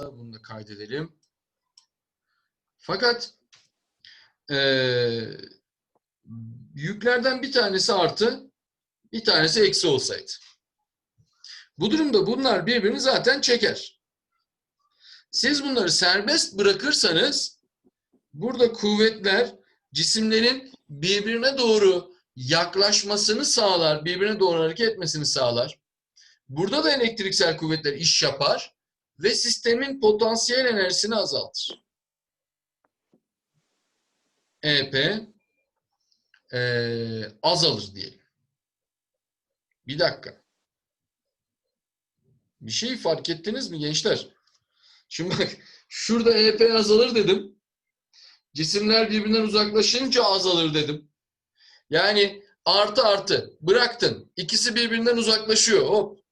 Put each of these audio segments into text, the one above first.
Bunu da kaydedelim. Fakat eee, yüklerden bir tanesi artı, bir tanesi eksi olsaydı. Bu durumda bunlar birbirini zaten çeker. Siz bunları serbest bırakırsanız burada kuvvetler cisimlerin birbirine doğru yaklaşmasını sağlar, birbirine doğru hareket etmesini sağlar. Burada da elektriksel kuvvetler iş yapar ve sistemin potansiyel enerjisini azaltır. EP eee, azalır diyelim. Bir dakika. Bir şey fark ettiniz mi gençler? Şimdi bak şurada EP azalır dedim. Cisimler birbirinden uzaklaşınca azalır dedim. Yani artı artı bıraktın. İkisi birbirinden uzaklaşıyor. Hop.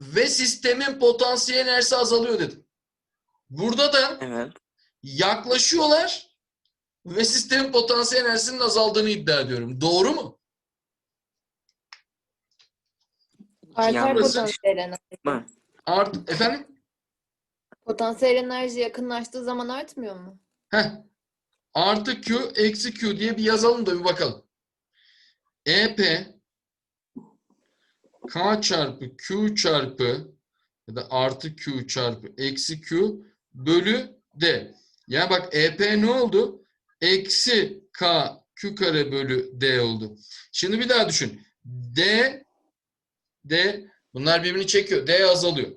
Ve sistemin potansiyel enerjisi azalıyor dedim. Burada da Evet. yaklaşıyorlar ve sistemin potansiyel enerjisinin azaldığını iddia ediyorum. Doğru mu? Artar potansiyel enerji. Art efendim? Potansiyel enerji yakınlaştığı zaman artmıyor mu? Heh. Artı Q eksi Q diye bir yazalım da bir bakalım. EP K çarpı Q çarpı ya da artı Q çarpı eksi Q bölü D. Ya bak EP ne oldu? Eksi K Q kare bölü D oldu. Şimdi bir daha düşün. D D bunlar birbirini çekiyor. D azalıyor.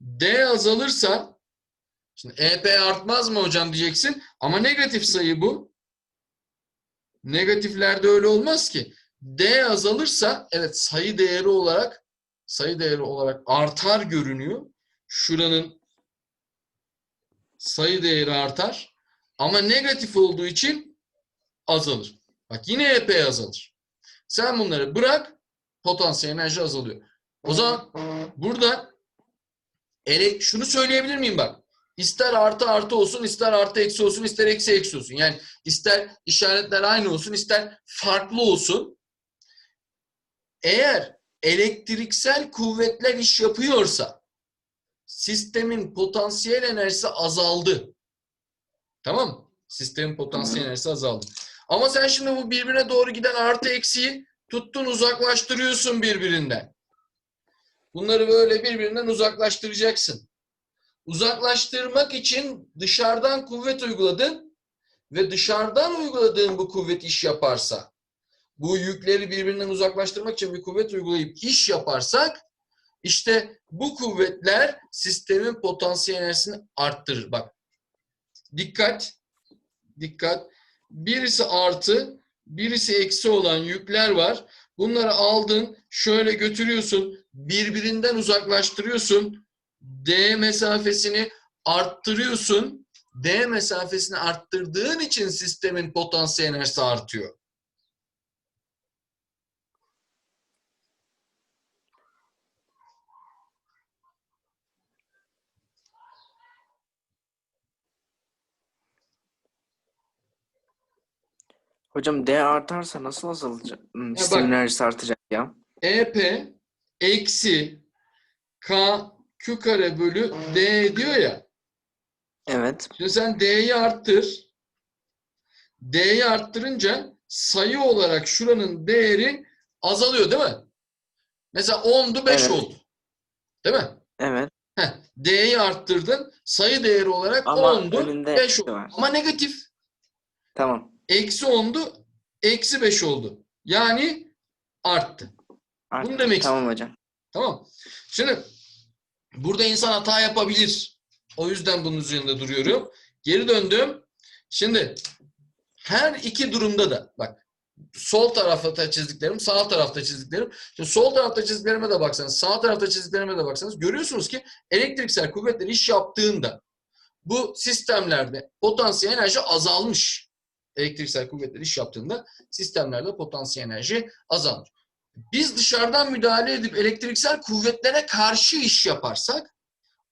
D azalırsa Şimdi EP artmaz mı hocam diyeceksin ama negatif sayı bu. Negatiflerde öyle olmaz ki. D azalırsa evet sayı değeri olarak sayı değeri olarak artar görünüyor. Şuranın sayı değeri artar ama negatif olduğu için azalır. Bak yine EP azalır. Sen bunları bırak potansiyel enerji azalıyor. O zaman burada ele, şunu söyleyebilir miyim bak? İster artı artı olsun, ister artı eksi olsun, ister eksi eksi olsun. Yani ister işaretler aynı olsun, ister farklı olsun. Eğer elektriksel kuvvetler iş yapıyorsa sistemin potansiyel enerjisi azaldı. Tamam mı? Sistemin potansiyel enerjisi azaldı. Ama sen şimdi bu birbirine doğru giden artı eksiyi tuttun uzaklaştırıyorsun birbirinden. Bunları böyle birbirinden uzaklaştıracaksın uzaklaştırmak için dışarıdan kuvvet uyguladın ve dışarıdan uyguladığın bu kuvvet iş yaparsa, bu yükleri birbirinden uzaklaştırmak için bir kuvvet uygulayıp iş yaparsak, işte bu kuvvetler sistemin potansiyel enerjisini arttırır. Bak, dikkat, dikkat. Birisi artı, birisi eksi olan yükler var. Bunları aldın, şöyle götürüyorsun, birbirinden uzaklaştırıyorsun. D mesafesini arttırıyorsun. D mesafesini arttırdığın için sistemin potansiyel enerjisi artıyor. Hocam D artarsa nasıl azalacak? Hmm, bak- Sistem enerjisi artacak ya. EP eksi K Q kare bölü D diyor ya. Evet. Şimdi sen D'yi arttır. D'yi arttırınca sayı olarak şuranın değeri azalıyor değil mi? Mesela 10'du 5 Evet. oldu. Değil mi? Evet. Heh, D'yi arttırdın. Sayı değeri olarak Ama 10'du önünde 5 eksi oldu. var. Ama negatif. Tamam. Eksi 10'du eksi 5 oldu. Yani arttı. Arttı. demek Tamam hocam. Tamam. Şimdi burada insan hata yapabilir. O yüzden bunun üzerinde duruyorum. Geri döndüm. Şimdi her iki durumda da bak sol tarafta çizdiklerim, sağ tarafta çizdiklerim. Şimdi sol tarafta çizdiklerime de baksanız, sağ tarafta çizdiklerime de baksanız görüyorsunuz ki elektriksel kuvvetler iş yaptığında bu sistemlerde potansiyel enerji azalmış. Elektriksel kuvvetler iş yaptığında sistemlerde potansiyel enerji azalmış. Biz dışarıdan müdahale edip elektriksel kuvvetlere karşı iş yaparsak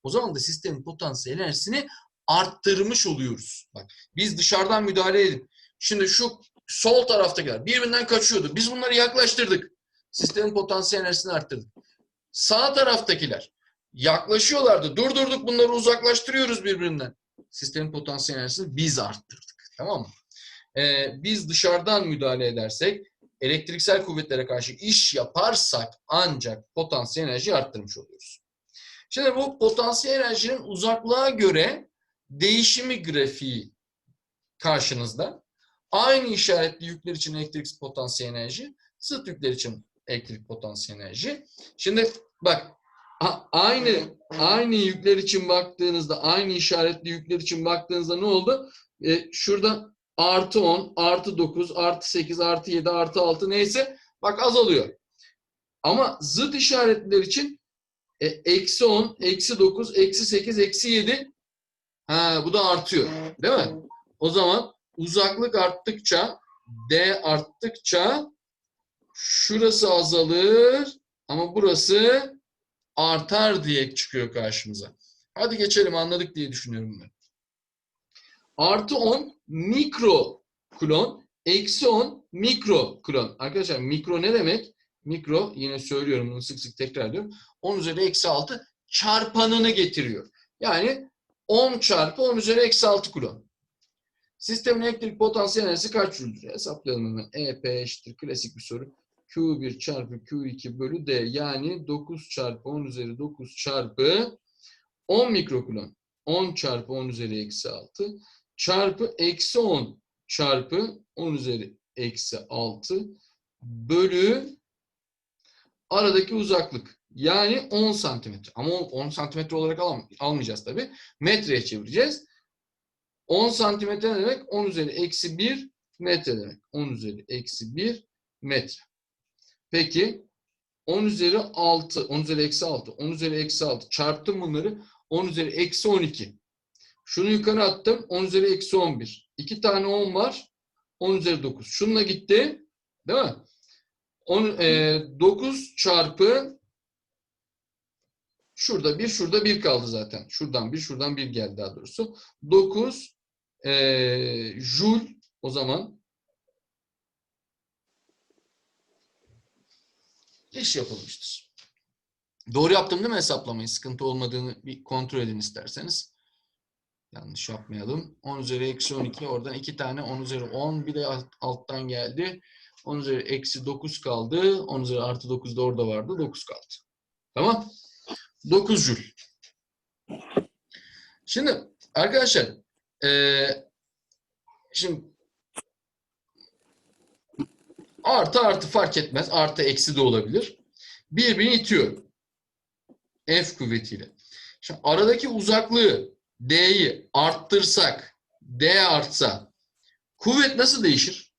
o zaman da sistemin potansiyel enerjisini arttırmış oluyoruz. Bak biz dışarıdan müdahale edip şimdi şu sol taraftakiler birbirinden kaçıyordu. Biz bunları yaklaştırdık. Sistemin potansiyel enerjisini arttırdık. Sağ taraftakiler yaklaşıyorlardı. Durdurduk bunları uzaklaştırıyoruz birbirinden. Sistemin potansiyel enerjisini biz arttırdık. Tamam mı? Ee, biz dışarıdan müdahale edersek elektriksel kuvvetlere karşı iş yaparsak ancak potansiyel enerjiyi arttırmış oluyoruz. Şimdi bu potansiyel enerjinin uzaklığa göre değişimi grafiği karşınızda. Aynı işaretli yükler için elektrik potansiyel enerji, zıt yükler için elektrik potansiyel enerji. Şimdi bak aynı aynı yükler için baktığınızda, aynı işaretli yükler için baktığınızda ne oldu? E, şurada artı 10, artı 9, artı 8, artı 7, artı 6 neyse bak azalıyor. Ama zıt işaretler için e, eksi 10, eksi 9, eksi 8, eksi 7 ha, bu da artıyor. Değil mi? O zaman uzaklık arttıkça D arttıkça şurası azalır ama burası artar diye çıkıyor karşımıza. Hadi geçelim anladık diye düşünüyorum ben. Artı 10 mikro kulon, eksi 10 mikro kulon. Arkadaşlar mikro ne demek? Mikro yine söylüyorum bunu sık sık tekrar ediyorum. 10 üzeri eksi 6 çarpanını getiriyor. Yani 10 çarpı 10 üzeri eksi 6 kulon. Sistemin elektrik potansiyel enerjisi kaç jüldür? Hesaplayalım hemen. EP eşittir klasik bir soru. Q1 çarpı Q2 bölü D yani 9 çarpı 10 üzeri 9 çarpı 10 mikrokulon. 10 çarpı 10 üzeri eksi 6 çarpı eksi 10 çarpı 10 üzeri eksi 6 bölü aradaki uzaklık. Yani 10 santimetre. Ama 10 santimetre olarak alam- almayacağız tabi. Metreye çevireceğiz. 10 santimetre ne demek? 10 üzeri eksi 1 metre demek. 10 üzeri eksi 1 metre. Peki 10 üzeri 6, 10 üzeri eksi 6, 10 üzeri eksi 6 çarptım bunları 10 üzeri eksi 12. Şunu yukarı attım 10 üzeri eksi 11. 2 tane 10 var 10 üzeri 9. Şununla gitti değil mi? 10, e, 9 çarpı şurada bir şurada bir kaldı zaten. Şuradan bir şuradan bir geldi daha doğrusu. 9 e, joule o zaman iş yapılmıştır. Doğru yaptım değil mi hesaplamayı? Sıkıntı olmadığını bir kontrol edin isterseniz. Yanlış yapmayalım. 10 üzeri eksi 12 oradan 2 tane 10 üzeri 10 bir de alt- alttan geldi. 10 üzeri eksi 9 kaldı. 10 üzeri artı 9 da orada vardı. 9 kaldı. Tamam. 9 jül. Şimdi arkadaşlar eee, şimdi artı artı fark etmez. Artı eksi de olabilir. Birbirini itiyor. F kuvvetiyle. Şimdi aradaki uzaklığı D'yi arttırsak, D artsa kuvvet nasıl değişir?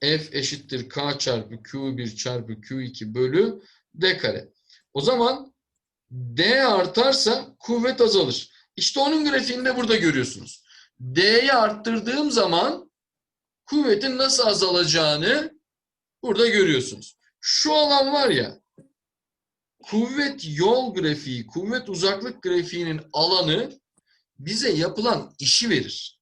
F eşittir K çarpı Q1 çarpı Q2 bölü D kare. O zaman D artarsa kuvvet azalır. İşte onun grafiğini de burada görüyorsunuz. D'yi arttırdığım zaman kuvvetin nasıl azalacağını burada görüyorsunuz. Şu alan var ya kuvvet yol grafiği, kuvvet uzaklık grafiğinin alanı bize yapılan işi verir.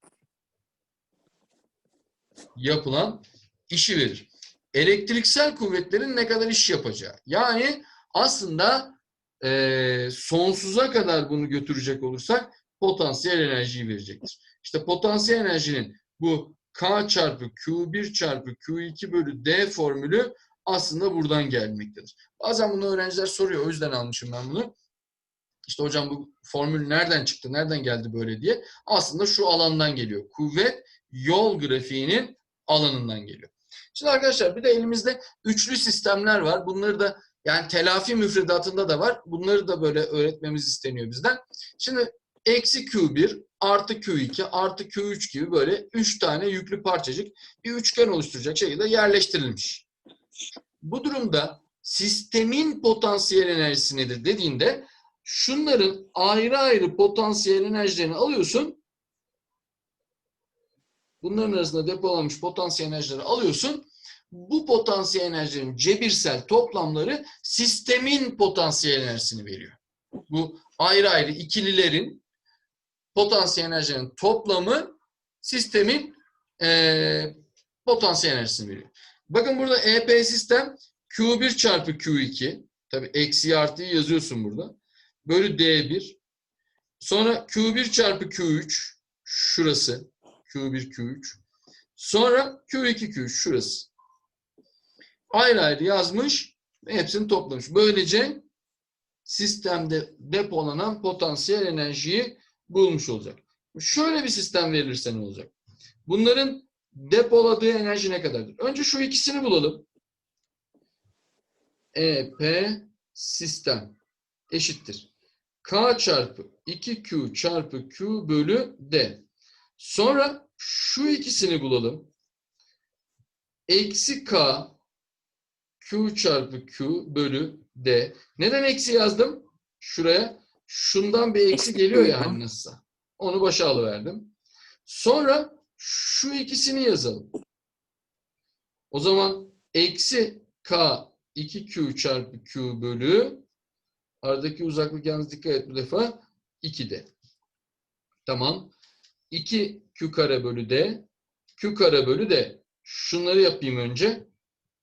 Yapılan işi verir. Elektriksel kuvvetlerin ne kadar iş yapacağı. Yani aslında eee, sonsuza kadar bunu götürecek olursak potansiyel enerjiyi verecektir. İşte potansiyel enerjinin bu K çarpı Q1 çarpı Q2 bölü D formülü aslında buradan gelmektedir. Bazen bunu öğrenciler soruyor. O yüzden almışım ben bunu. İşte hocam bu formül nereden çıktı, nereden geldi böyle diye. Aslında şu alandan geliyor. Kuvvet yol grafiğinin alanından geliyor. Şimdi arkadaşlar bir de elimizde üçlü sistemler var. Bunları da yani telafi müfredatında da var. Bunları da böyle öğretmemiz isteniyor bizden. Şimdi eksi Q1 artı Q2 artı Q3 gibi böyle üç tane yüklü parçacık bir üçgen oluşturacak şekilde yerleştirilmiş. Bu durumda sistemin potansiyel enerjisi nedir dediğinde şunların ayrı ayrı potansiyel enerjilerini alıyorsun. Bunların arasında depolanmış potansiyel enerjileri alıyorsun. Bu potansiyel enerjilerin cebirsel toplamları sistemin potansiyel enerjisini veriyor. Bu ayrı ayrı ikililerin potansiyel enerjinin toplamı sistemin eee potansiyel enerjisini veriyor. Bakın burada EP sistem Q1 çarpı Q2 Tabii eksi artıyı yazıyorsun burada. Bölü D1. Sonra Q1 çarpı Q3 şurası. Q1 Q3. Sonra Q2 Q3 şurası. Ayrı ayrı yazmış hepsini toplamış. Böylece sistemde depolanan potansiyel enerjiyi bulmuş olacak. Şöyle bir sistem verilirse ne olacak? Bunların depoladığı enerji ne kadardır? Önce şu ikisini bulalım. EP sistem eşittir. K çarpı 2Q çarpı Q bölü D. Sonra şu ikisini bulalım. Eksi K Q çarpı Q bölü D. Neden eksi yazdım? Şuraya. Şundan bir eksi geliyor ya hani nasılsa. Onu başa alıverdim. Sonra şu ikisini yazalım. O zaman eksi K 2Q çarpı Q bölü aradaki uzaklık yalnız dikkat et bu defa 2D. Tamam. 2 Q kare bölü D. Q kare bölü D. Şunları yapayım önce.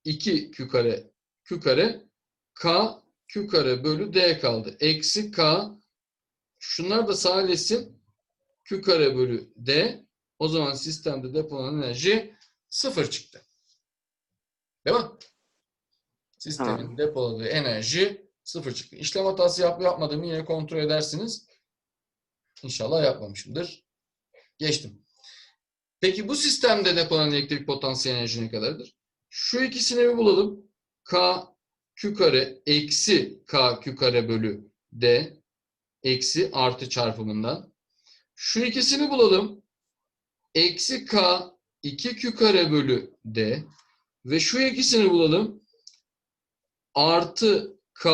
2 Q kare Q kare K Q kare bölü D kaldı. Eksi K şunlar da sadeleşsin. Q kare bölü D. O zaman sistemde depolanan enerji sıfır çıktı. Değil mi? Sistemin Tamam. depoladığı enerji sıfır çıktı. İşlem hatası yap yapmadığımı yine kontrol edersiniz. İnşallah yapmamışımdır. Geçtim. Peki bu sistemde depolanan elektrik potansiyel enerji ne kadardır? Şu ikisini bir bulalım. K Q kare eksi K Q kare bölü D eksi artı çarpımından. Şu ikisini bulalım. Eksi K 2Q kare bölü D ve şu ikisini bulalım. Artı K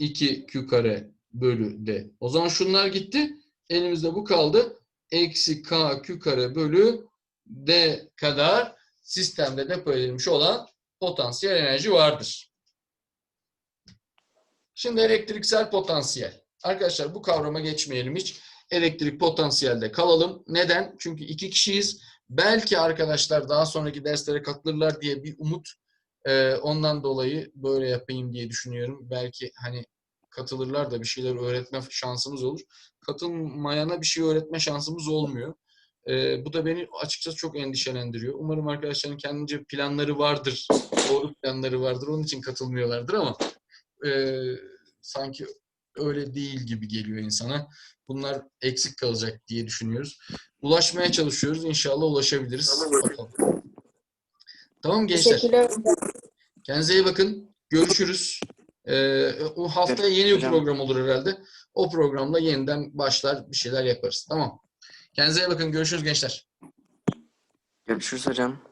2Q kare bölü D. O zaman şunlar gitti. Elimizde bu kaldı. Eksi K Q kare bölü D kadar sistemde depo edilmiş olan potansiyel enerji vardır. Şimdi elektriksel potansiyel. Arkadaşlar bu kavrama geçmeyelim hiç. Elektrik potansiyelde kalalım. Neden? Çünkü iki kişiyiz. Belki arkadaşlar daha sonraki derslere katılırlar diye bir umut. Ee, ondan dolayı böyle yapayım diye düşünüyorum. Belki hani katılırlar da bir şeyler öğretme şansımız olur. Katılmayana bir şey öğretme şansımız olmuyor. Ee, bu da beni açıkçası çok endişelendiriyor. Umarım arkadaşların kendince planları vardır. Doğru planları vardır. Onun için katılmıyorlardır ama e, sanki öyle değil gibi geliyor insana. Bunlar eksik kalacak diye düşünüyoruz. Ulaşmaya çalışıyoruz. İnşallah ulaşabiliriz. Bakalım. Tamam gençler. Kendinize iyi bakın. Görüşürüz. Ee, o haftaya yeni bir program olur herhalde. O programla yeniden başlar bir şeyler yaparız. Tamam. Kendinize iyi bakın. Görüşürüz gençler. Görüşürüz hocam.